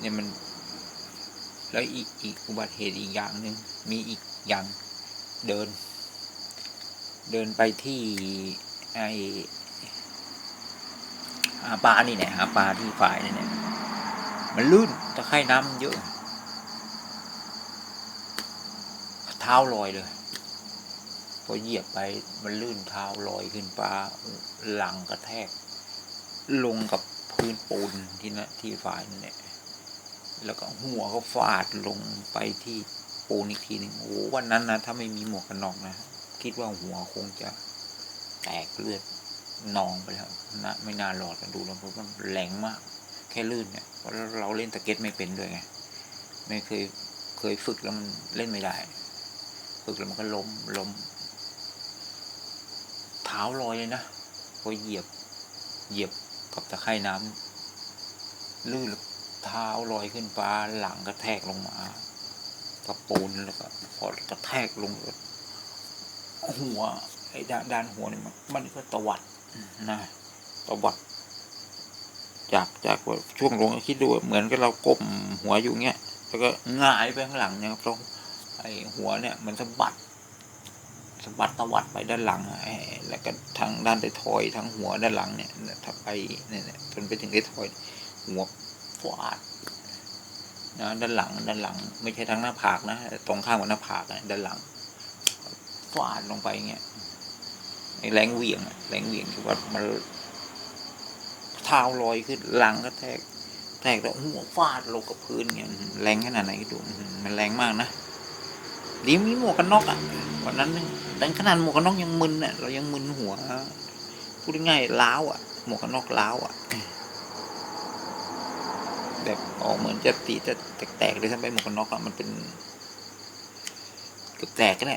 เนี่ยมัน แล้วอีกอีกอุบัติเหตุอีกอย่างหนึ่งมีอีกอย่างเดิน เดินไปที่ไอหาปลานี่เนี่ยหาปลาที่ฝ่ายนี่เนี่ยมันลื่นตะไคร่น้ำเยอะ เท้าลอยเลย พอเหยียบไปมันลื่นเท้าลอยขึ้นปลาหลังกระแทก ลงกับพื้นปูนที่นะที่ฝ่ายนั่นแหละ แล้วก็หัวก็ฟาดลงไปที่ปูนอีกทีหนึ่งโอ้วันนั้นนะถ้าไม่มีหมวกกันน็อกนะคิดว่าหัวคงจะแตกเลือดนองไปแล้วนะไม่น่ารอดกันดูแล้วเพราะมันแรงมาก แค่ลื่นเนี่ยเพราะเราเล่นตะเก็ตไม่เป็นด้วยไงไม่เคยเคยฝึกแล้วมันเล่นไม่ได้ ฝึกแล้วมันก็ล้มล้มเท้าลอยเลยนะพอเหยียบเหยียบกับตะไคร่น้ำลื่นแล้ว เท้าลอยขึ้นฟ้าหลังกระแทกลงมากับปูนแล้วก็พอกระแทกลงหัวไอ้ด้านด้านหัวนี่มันมันก็ตวัดนะตวัด จากจากว่าช่วงลงคิดดูเหมือนกับเราก้มหัวอยู่เงี้ยแล้วก็หงายไปข้างหลังเนี่ยเพราะไอ้หัวเนี่ย มันสะบัดสะบัดตวัดไปด้านหลังแล้วก็ทางด้านไทยทอยทั้งหัวด้านหลังเนี่ยถ้าไปเนี่ยเนี่ยจนไปถึงไทยทอยหัว ฟาดนะด้านหลังด้านหลัง ไม่ใช่ทั้งหน้าผากนะตรงข้ามกับหน้าผากนะด้านหลังฟาดลงไปเงี้ยแรงเหวี่ยงแรงเหวี่ยงที่ว่ามันเท้าลอยขึ้นหลังก็แทก แทกแล้วหัวฟาดลงกับพื้นเงี้ยแรงขนาดไหนก็ดูมันแรงมากนะดีมีหมวกกันน็อกอะวันนั้นดันขนาดหมวกกันน็อกยังมึนเนี่ยเรายังมึนหัวพูดง่ายล้าวอะ หมวกกันน็อกล้าวอะ แบบออกเหมือนจะตีจะแตกๆเลยทั้งไปหมวกกันน็อกอะมันเป็นเกือบแตกก็ได้